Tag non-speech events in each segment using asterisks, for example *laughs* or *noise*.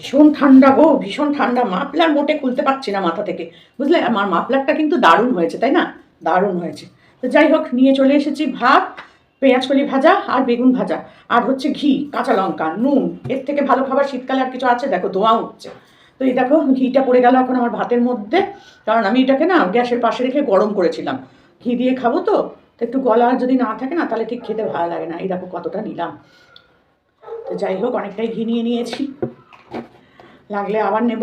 ভীষণ ঠান্ডা গো, ভীষণ ঠান্ডা। মাফলার মোটে খুলতে পারছি না মাথা থেকে। বুঝলে? আমার মাফলারটা কিন্তু দারুণ হয়েছে, তাই না? দারুণ হয়েছে। তো যাই হোক, নিয়ে চলে এসেছি ভাত, পেঁয়াজ কলি ভাজা আর বেগুন ভাজা। আর হচ্ছে ঘি, কাঁচা লঙ্কা, নুন। এর থেকে ভালো খাবার শীতকালে আর কিছু আছে? দেখো, ধোঁয়া উঠছে। তো এই দেখো, ঘিটা পড়ে গেল এখন আমার ভাতের মধ্যে। কারণ আমি এটাকে না গ্যাসের পাশে রেখে গরম করেছিলাম। ঘি দিয়ে খাব তো? তো একটু গলা যদি না থাকে না, তাহলে ঠিক খেতে ভালো লাগে না। এই দেখো, কতটা নিলাম। তো যাই হোক, অনেকটাই ঘি নিয়ে নিয়েছি। লাগলে আবার নেব।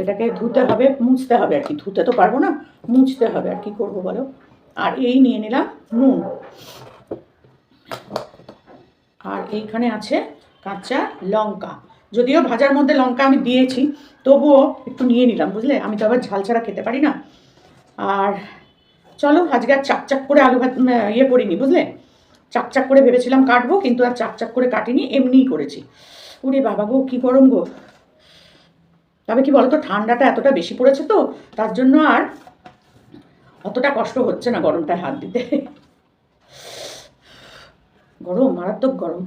এটাকে ধুতে হবে, মুছতে হবে আর কি। ধুতে তো পারব না, মুছতে হবে আর কি করব বলো? আর এই নিয়ে নিলাম নুন। আর এইখানে আছে কাঁচা লঙ্কা। যদিও ভাজার মধ্যে লঙ্কা আমি দিয়েছি, তবুও একটু নিয়ে নিলাম, বুঝলে? আমি তো আবার ঝাল ছাড়া খেতে পারি না। আর চলো, আজকে আর চাকচাক করে আলু ভাত ইয়ে করিনি, বুঝলে? চাকচাক করে ভেবেছিলাম কাটবো, কিন্তু আর চাকচাক করে কাটিনি, এমনিই করেছি। উরে বাবা গো, কী গরম গো। তবে কি বলতো, ঠান্ডাটা এতটা বেশি পড়েছে তো, তার জন্য আর অতটা কষ্ট হচ্ছে না গরমটায় হাত দিতে। গরম, মারাত্মক গরম।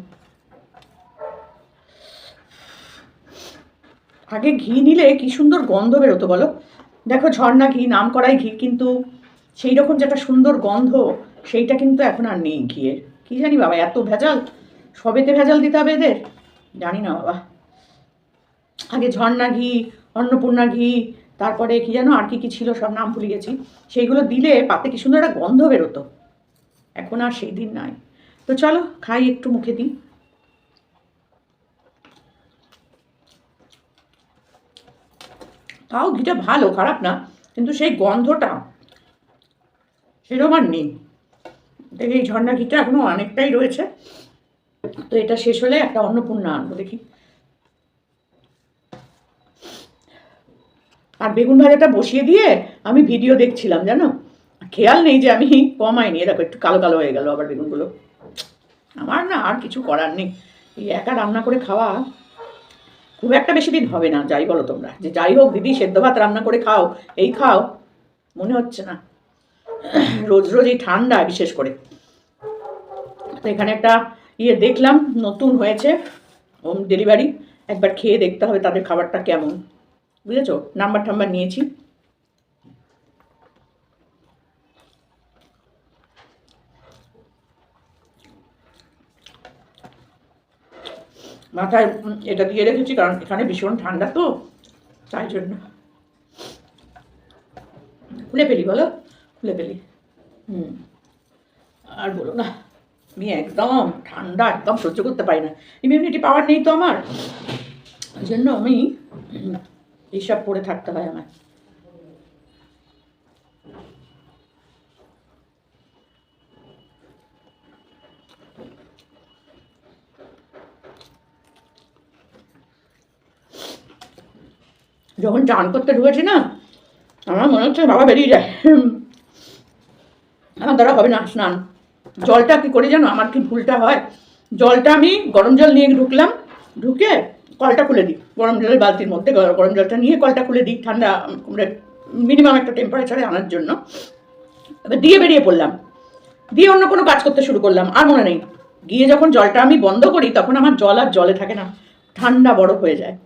আগে ঘি নিলে কি সুন্দর গন্ধ বেরোতো বলো? দেখো ঝর্ণা ঘি নাম করাই ঘি, কিন্তু সেই রকম যেটা সুন্দর গন্ধ, সেইটা কিন্তু এখন আর নেই ঘিয়ের। কি জানি বাবা, এত ভেজাল? সবেতে ভেজাল দিতে হবে এদের? জানি না বাবা। আগে ঝর্ণা ঘি, অন্নপূর্ণা ঘি, তারপরে কি যেন আর কি কি ছিল সব নাম ভুলে গেছি। সেইগুলো দিলে পাতে কি সুন্দর একটা গন্ধ বেরোতো। এখন আর সেই দিন নাই। তো চলো, খাই একটু মুখে দিই। তাও ঘিটা ভালো, খারাপ না, কিন্তু সেই গন্ধটা সেরকম আর নেই। দেখি এই ঝর্ণা ঘিটা এখনও অনেকটাই রয়েছে। তো এটা শেষ হলে একটা অন্নপূর্ণা আনব দেখি। আর বেগুন ভাজাটা বসিয়ে দিয়ে আমি ভিডিও দেখছিলাম, জানো? খেয়াল নেই যে আমি কমাইনি। দেখো, একটু কালো কালো হয়ে গেল আবার বেগুনগুলো। আমার না আর কিছু করার নেই। এই একা রান্না করে খাওয়া খুব একটা বেশি দিন হবে না, যাই বলো তোমরা। যে যাই হোক, দিদি সেদ্ধ ভাত রান্না করে খাও, এই খাও, মনে হচ্ছে না। রোজ রোজ এই ঠান্ডা, বিশেষ করে। তো এখানে একটা ইয়ে দেখলাম, নতুন হয়েছে হোম ডেলিভারি একবার খেয়ে দেখতে হবে তাদের খাবারটা কেমন। বুঝেছ? নাম্বার টাম্বার নিয়েছি। মাথায় এটা দিয়ে রেখেছি, কারণ এখানে ভীষণ ঠান্ডা তো, তাই জন্য। খুলে ফেলি, বলো? খুলে ফেলি। হুম। আর বলো না, আমি একদম ঠান্ডা, একদম সহ্য করতে পারি না। ইমিউনিটি পাওয়ার নেই তো আমার। জন্য আমি এইসব পরে থাকতে হয় আমার যখন চান করতে ঢুকেছি না, আমার মনে হচ্ছে বাবা বেরিয়ে যায়। আমার দ্বারা হবে না স্নান। জলটা কি করি জানো? আমার কি ভুলটা হয়? জলটা আমি গরম জল নিয়ে ঢুকলাম, ঢুকে কলটা খুলে দিই। গরম জলের বালতির মধ্যে, গর- গরম জলটা নিয়ে কলটা খুলে দিই। ঠান্ডা মিনিমাম একটা টেম্পারেচারে আনার জন্য। এবার দিয়ে বেরিয়ে পড়লাম। দিয়ে অন্য কোনো কাজ করতে শুরু করলাম। আর মনে নেই। গিয়ে যখন জলটা আমি বন্ধ করি, তখন আমার জল আর জলে থাকে না। ঠান্ডা বরফ হয়ে যায়।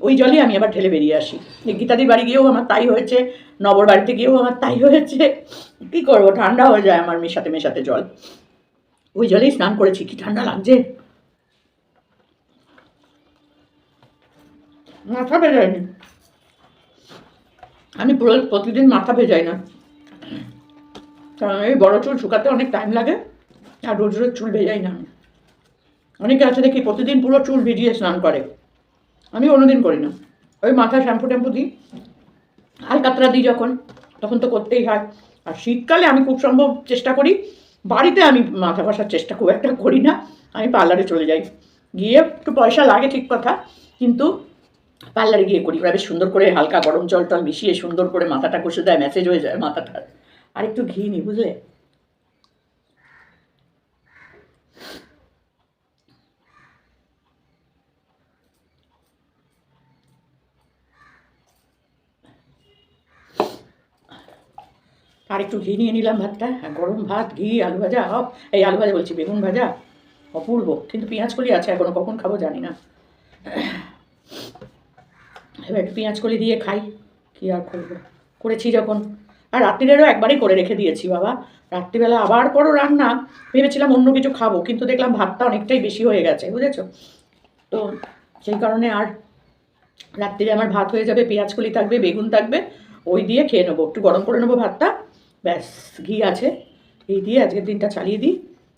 ওই জলই আমি আবার ঢেলে বেরিয়ে আসি। গীতাদির বাড়ি গিয়েও আমার তাই হয়েছে। নবর বাড়িতে গিয়েও আমার তাই হয়েছে। কী করব? ঠান্ডা হয়ে যায় আমার মেশাতে মেশাতে জল। ওই জলেই স্নান করেছি। কি ঠান্ডা লাগছে? মাথা ভেজাইনি আমি পুরো প্রতিদিন মাথা ভেজাই না। কারণ এই বড় চুল শুকাতে অনেক টাইম লাগে, আর রোজ রোজ চুল ভেজাই না আমি। অনেকে আছে দেখি প্রতিদিন পুরো চুল ভিজিয়ে স্নান করে। আমি কোনোদিন করি না। ওই মাথায় শ্যাম্পু ট্যাম্পু দিই আলকাতরা দিই যখন, তখন তো করতেই হয়। আর শীতকালে আমি খুব সম্ভব চেষ্টা করি, বাড়িতে আমি মাথা ঘষার চেষ্টা খুব একটা করি না। আমি পার্লারে চলে যাই। গিয়ে একটু পয়সা লাগে ঠিক কথা, কিন্তু পার্লারে গিয়ে করি। বেশ সুন্দর করে হালকা গরম জল টল মিশিয়ে সুন্দর করে মাথাটা কষে দেয় ম্যাসেজ হয়ে যায় মাথাটার আর একটু ঘি নি, বুঝলে? আর একটু ঘি নিয়ে নিলাম ভাতটা। গরম ভাত, ঘি, আলু ভাজা, হপ। এই আলু ভাজা বলছি, বেগুন ভাজা, অপূর্ব। কিন্তু পেঁয়াজ কলি আছে, এখনও কখন খাব জানি না। এবার একটু পেঁয়াজ কলি দিয়ে খাই, কি আর করব? করেছি যখন। আর রাত্রিরেরও একবারই করে রেখে দিয়েছি, বাবা। রাত্রিবেলা আবার করো রান্না। ভেবেছিলাম অন্য কিছু খাব, কিন্তু দেখলাম ভাতটা অনেকটাই বেশি হয়ে গেছে, বুঝেছ? তো সেই কারণে আর রাত্রিরে আমার ভাত হয়ে যাবে পেঁয়াজ কলি থাকবে, বেগুন থাকবে, ওই দিয়ে খেয়ে নেব। একটু গরম করে নেব ভাতটা। ব্যাস, ঘি আছে। এই দিয়ে আজকের দিনটা চালিয়ে দিই।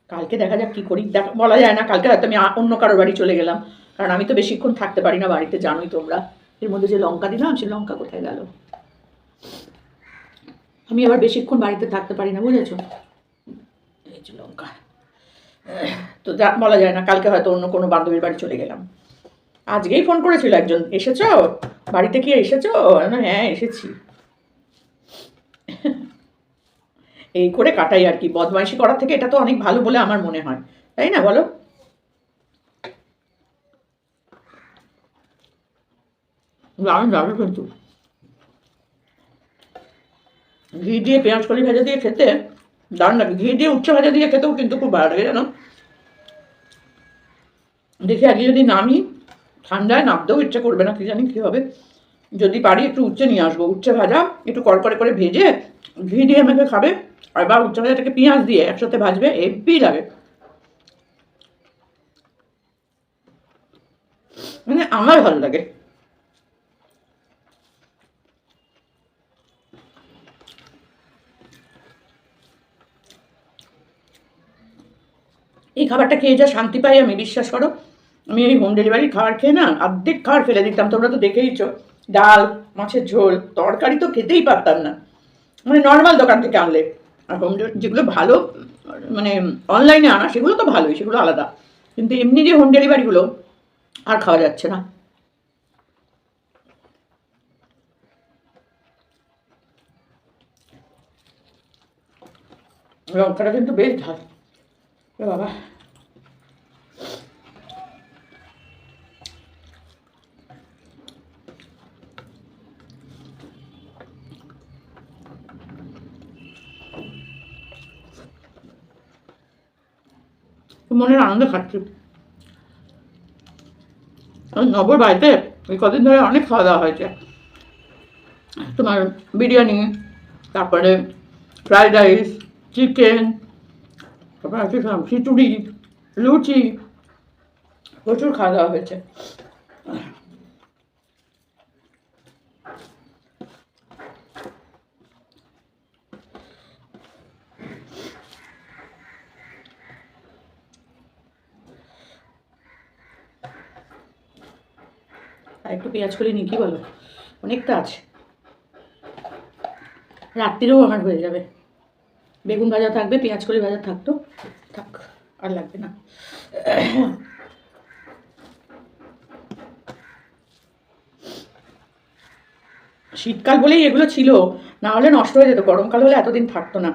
কালকে দেখা যাক কী করি। দেখ, বলা যায় না, কালকে হয়তো আমি অন্য কারোর বাড়ি চলে গেলাম। কারণ আমি তো বেশিক্ষণ থাকতে পারি না বাড়িতে, জানোই তোমরা। এর মধ্যে যে লঙ্কা দিলাম, সে লঙ্কা কোথায় গেল? আমি আবার বেশিক্ষণ বাড়িতে থাকতে পারি না, বুঝেছ? এই যে লঙ্কা। তো যা, বলা যায় না, কালকে হয়তো অন্য কোনো বান্ধবীর বাড়ি চলে গেলাম। আজকেই ফোন করেছিল একজন, এসেছ? বাড়িতে কি এসেছ? হ্যাঁ এসেছি। এই করে কাটাই আর কি। বদমাইশি করার থেকে এটা তো অনেক ভালো বলে আমার মনে হয়। তাই না, বলো? দারুণ দারুণ কিন্তু ঘি দিয়ে পেঁয়াজ কলি ভাজা দিয়ে খেতে দারুণ লাগে। ঘি দিয়ে উচ্চ ভাজা দিয়ে খেতেও কিন্তু খুব ভালো লাগে, জানো? দেখি আগে যদি নামি, ঠান্ডায় নামতেও ইচ্ছে করবে না, কি জানি কী হবে। যদি পারি একটু উচ্চে নিয়ে আসব। উচ্চে ভাজা একটু কড়কড়ে করে ভেজে ঘি দিয়ে মেখে খাবে, আর বা উচ্চে ভাজাটাকে পেঁয়াজ দিয়ে একসাথে ভাজবে হেব্বি লাগে। মানে আমার ভালো লাগে। এই খাবারটা খেয়ে যা শান্তি পাই, আমি বিশ্বাস করো। আমি এই হোম ডেলিভারি খাবার খেয়ে না অর্ধেক খাবার ফেলে দিতাম, তোমরা তো দেখেইছো। ডাল, মাছের ঝোল, তরকারি তো খেতেই পারতাম না। মানে নর্মাল দোকান থেকে আনলে। আর হোম যেগুলো ভালো মানে অনলাইনে আনা, সেগুলো তো ভালোই, সেগুলো আলাদা। কিন্তু এমনি যে হোম ডেলিভারিগুলো আর খাওয়া যাচ্ছে না। লঙ্কাটা কিন্তু বেশ ঝাল। বাবা মনের আনন্দে খাচ্ছি। নবর বাড়িতে ওই কদিন ধরে অনেক খাওয়া দাওয়া হয়েছে। তোমার বিরিয়ানি, তারপরে ফ্রাইড রাইস, চিকেন তারপরে খিচুড়ি, লুচি, প্রচুর খাওয়া দাওয়া হয়েছে একটু পেঁয়াজ করে নিই, কি বলো? অনেকটা আছে। রাত্রিরেও আমার হয়ে যাবে। বেগুন ভাজা থাকবে, পেঁয়াজ কলি ভাজা থাকতো। থাক আর লাগবে না। শীতকাল বলেই এগুলো ছিল। না হলে নষ্ট হয়ে যেত, গরমকাল হলে এতদিন থাকতো না।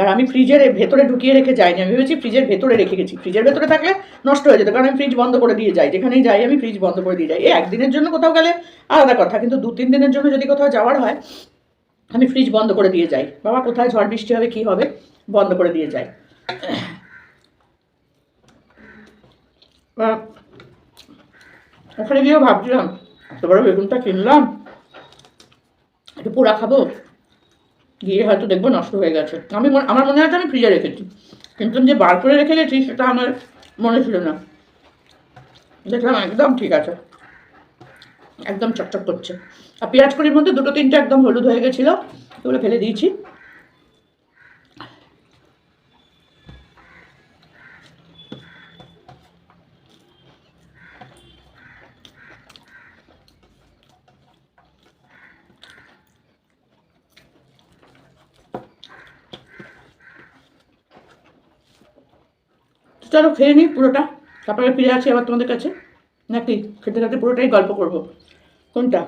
আর আমি ফ্রিজের ভেতরে ঢুকিয়ে রেখে যাইনি। আমি ভেবেছি ফ্রিজের ভেতরে রেখে গেছি। ফ্রিজের ভেতরে থাকলে নষ্ট হয়ে যেত, কারণ আমি ফ্রিজ বন্ধ করে দিয়ে যাই। যেখানেই যাই আমি ফ্রিজ বন্ধ করে দিয়ে যাই। এই একদিনের জন্য কোথাও গেলে আলাদা কথা, কিন্তু দু তিন দিনের জন্য যদি কোথাও যাওয়ার হয়, আমি ফ্রিজ বন্ধ করে দিয়ে যাই। বাবা, কোথায় ঝড় বৃষ্টি হবে, কী হবে? বন্ধ করে দিয়ে যাই। ওখানে গিয়েও ভাবছিলাম এত বড় বেগুনটা কিনলাম, একটু পোড়া খাব, গিয়ে হয়তো দেখব নষ্ট হয়ে গেছে। আমি আমার মনে হয় আমি ফ্রিজে রেখেছি, কিন্তু যে বার করে রেখে গেছি সেটা আমার মনে ছিল না। দেখলাম একদম ঠিক আছে, একদম চকচক করছে। আর পেঁয়াজ কড়ির মধ্যে দুটো তিনটে একদম হলুদ হয়ে গেছিল, এগুলো ফেলে দিয়েছি। চলো খেয়ে নিই পুরোটা। তারপরে ফিরে আসি আবার তোমাদের কাছে। নাকি খেতে খেতে পুরোটাই গল্প করব। কোনটা?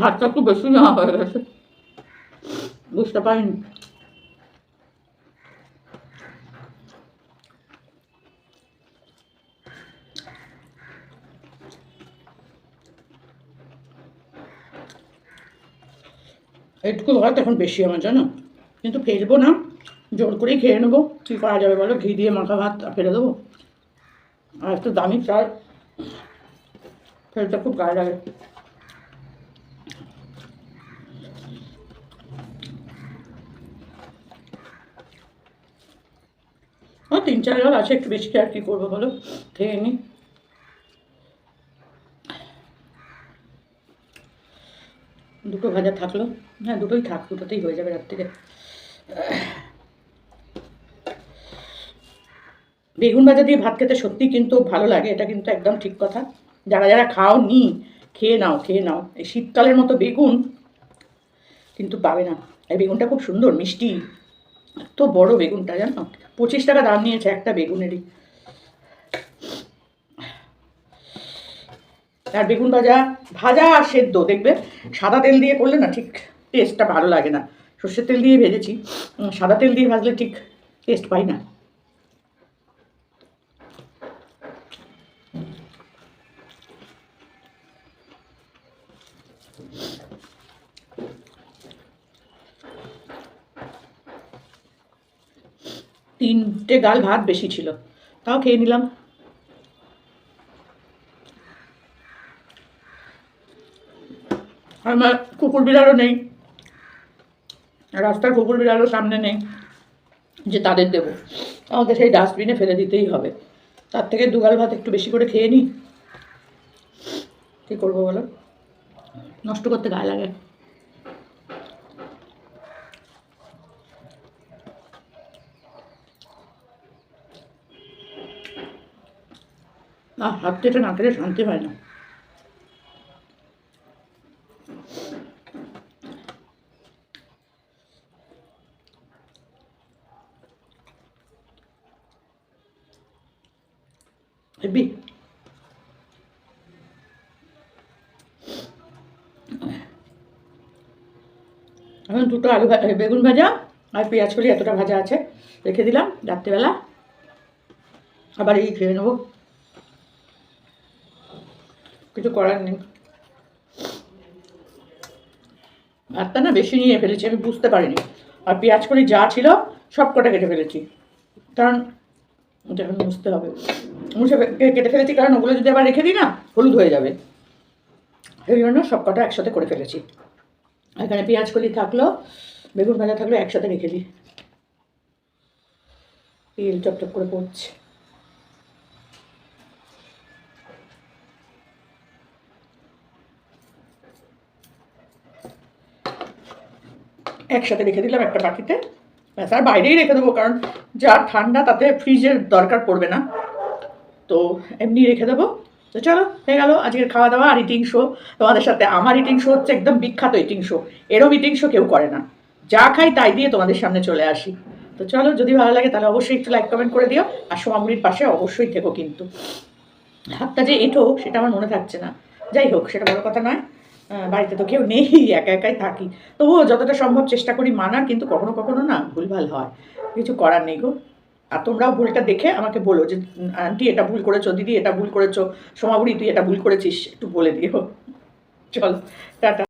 ভাতটা একটু বেশি নেওয়া হয়ে গেছে। বুঝতে পারিনি। একটু ভাত এখন বেশি আমার জানো? কিন্তু ফেলব না, জোর করেই খেয়ে নেব। কী করা যাবে বলো? ঘি দিয়ে মাখা ভাত ফেলে দেবো। আর একটু দামি চাল। ফেলতে খুব গায়ে লাগে। তিন চার গাল আছে, একটু বেশি আর কি করব বলো? খেয়ে নি। দুটো ভাজা থাকল। হ্যাঁ দুটোই থাক, দুটোতেই হয়ে যাবে রাত্রিরে বেগুন ভাজা দিয়ে ভাত খেতে সত্যি কিন্তু ভালো লাগে, এটা কিন্তু একদম ঠিক কথা। যারা যারা খাও নি, খেয়ে নাও খেয়ে নাও। এই শীতকালের মতো বেগুন কিন্তু পাবে না। এই বেগুনটা খুব সুন্দর, মিষ্টি। এত বড় বেগুনটা, জানো? পঁচিশ টাকা দাম নিয়েছে একটা বেগুনেরই। আর বেগুন ভাজা ভাজা আর সেদ্ধ, দেখবে? সাদা তেল দিয়ে করলে না ঠিক টেস্টটা ভালো লাগে না। সর্ষের তেল দিয়ে ভেজেছি সাদা তেল দিয়ে ভাজলে ঠিক টেস্ট পাই না। তিনটে গাল ভাত বেশি ছিল। তাও খেয়ে নিলাম। আমার কুকুর বিড়ালও নেই। রাস্তার কুকুর বিড়ালও সামনে নেই, যে তাদের দেবো। আমাকে সেই ডাস্টবিনে ফেলে দিতেই হবে। তার থেকে দুগাল ভাত একটু বেশি করে খেয়ে নিই কী করব বলো? নষ্ট করতে গায়ে লাগে। আহ হাত থেকে না খেলে শান্তি হয় না। হেবি এখন দুটো আলু বেগুন ভাজা আর পেঁয়াজ কলি এতটা ভাজা আছে, রেখে দিলাম রাত্রিবেলা। আবার এই খেয়ে নেব। কিছু করার নেই। ভাতটা না বেশি নিয়ে ফেলেছি, আমি বুঝতে পারিনি। আর পেঁয়াজ কলি যা ছিল, সব কটা কেটে ফেলেছি। কারণ ওটা এখন মুছতে হবে। মুছে কেটে ফেলেছি, কারণ ওগুলো যদি আবার রেখে দিই না, হলুদ হয়ে যাবে। সেই জন্য সব কটা একসাথে করে ফেলেছি। এখানে পেঁয়াজ কলি থাকল, বেগুন ভাজা থাকল, একসাথে রেখে দিই। তেল চপচপ করে পড়ছে একসাথে রেখে দিলাম একটা বাটিতে। ব্যাস, আর বাইরেই রেখে দেবো, কারণ যা ঠান্ডা তাতে ফ্রিজের দরকার পড়বে না। তো এমনি রেখে দেবো। তো চলো, হয়ে গেল আজকের খাওয়া দাওয়া আর ইটিং শো তোমাদের সাথে আমার ইটিং শো হচ্ছে একদম বিখ্যাত ইটিং শো এরম ইটিং শো কেউ করে না। যা খাই তাই দিয়ে তোমাদের সামনে চলে আসি। তো চলো, যদি ভালো লাগে তাহলে অবশ্যই একটু লাইক কমেন্ট করে দিও। আর সোমামুড়ির পাশে অবশ্যই থেকো কিন্তু। হাতটা যে এঁঠো সেটা আমার মনে থাকছে না। যাই হোক, সেটা বড় কথা নয়। বাড়িতে তো কেউ নেই, *laughs* একা একাই থাকি। তবুও যতটা সম্ভব চেষ্টা করি মানার, কিন্তু কখনো কখনো না, ভুলভাল হয়। কিছু করার নেই গো। আর তোমরাও ভুলটা দেখে আমাকে বলো যে আন্টি এটা ভুল করেছ, দিদি এটা ভুল করেছ, সোমাবুড়ি তুই এটা ভুল করেছিস, একটু বলে দিও। *laughs* চল, টাটা।